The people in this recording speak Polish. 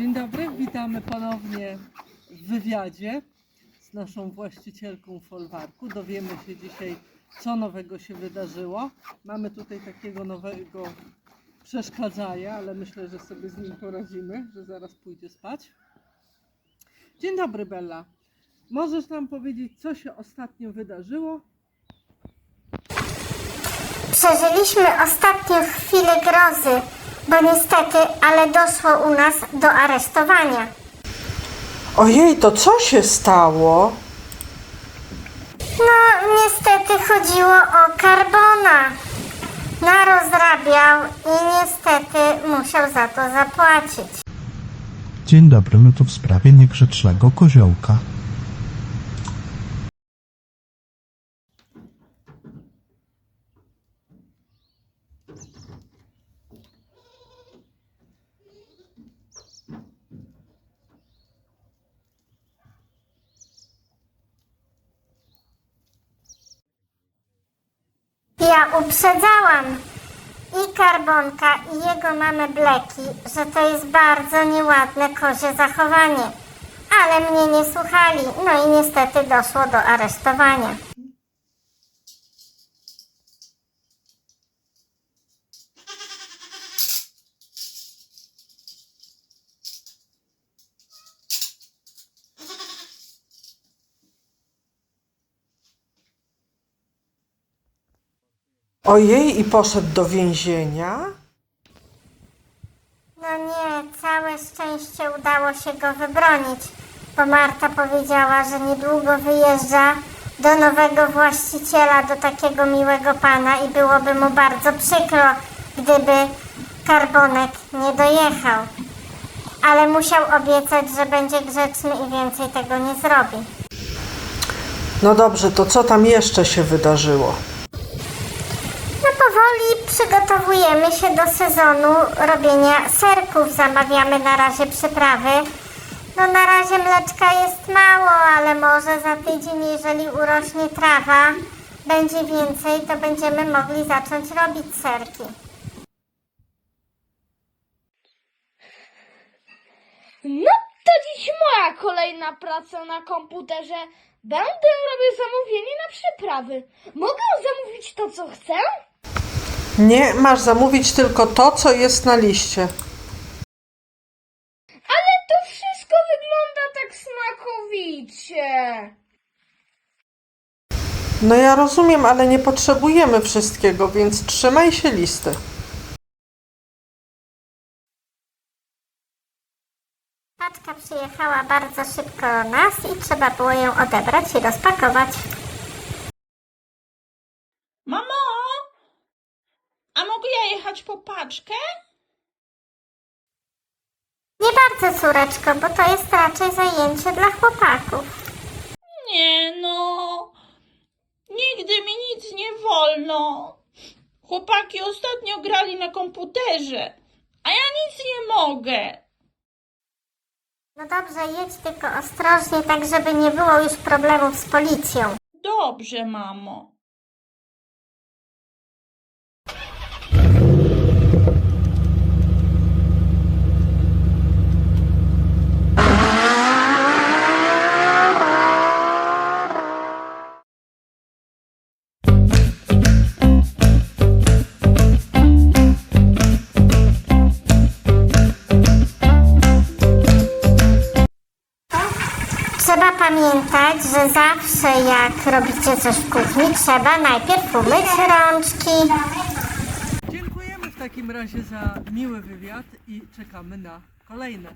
Dzień dobry, witamy ponownie w wywiadzie z naszą właścicielką folwarku. Dowiemy się dzisiaj, co nowego się wydarzyło. Mamy tutaj takiego nowego przeszkadzaja, ale myślę, że sobie z nim poradzimy, że zaraz pójdzie spać. Dzień dobry, Bella. Możesz nam powiedzieć, co się ostatnio wydarzyło? Przeżyliśmy ostatnio chwilę grozy, bo niestety, ale doszło u nas do aresztowania. Ojej, to co się stało? No, niestety chodziło o Karbona. Narozrabiał i niestety musiał za to zapłacić. Dzień dobry, my tu w sprawie niegrzecznego koziołka. Ja uprzedzałam i Karbonka i jego mamę Bleki, że to jest bardzo nieładne kozie zachowanie. Ale mnie nie słuchali, no i niestety doszło do aresztowania. Ojej, i poszedł do więzienia? No nie, całe szczęście udało się go wybronić, bo Marta powiedziała, że niedługo wyjeżdża do nowego właściciela, do takiego miłego pana i byłoby mu bardzo przykro, gdyby Karbonek nie dojechał. Ale musiał obiecać, że będzie grzeczny i więcej tego nie zrobi. No dobrze, to co tam jeszcze się wydarzyło? Powoli przygotowujemy się do sezonu robienia serków. Zamawiamy na razie przyprawy. No na razie mleczka jest mało, ale może za tydzień, jeżeli urośnie trawa, będzie więcej, to będziemy mogli zacząć robić serki. No to dziś moja kolejna praca na komputerze. Będę robił zamówienie na przyprawy. Mogę zamówić to, co chcę? Nie, masz zamówić tylko to, co jest na liście. Ale to wszystko wygląda tak smakowicie. No ja rozumiem, ale nie potrzebujemy wszystkiego, więc trzymaj się listy. Paczka przyjechała bardzo szybko do nas i trzeba było ją odebrać i rozpakować. Mamo, a mogę ja jechać po paczkę? Nie bardzo, córeczko, bo to jest raczej zajęcie dla chłopaków. Nie no, nigdy mi nic nie wolno. Chłopaki ostatnio grali na komputerze, a ja nic nie mogę. No dobrze, jedź tylko ostrożnie, tak żeby nie było już problemów z policją. Dobrze, mamo. Trzeba pamiętać, że zawsze jak robicie coś w kuchni, trzeba najpierw umyć rączki. Dziękujemy w takim razie za miły wywiad i czekamy na kolejne.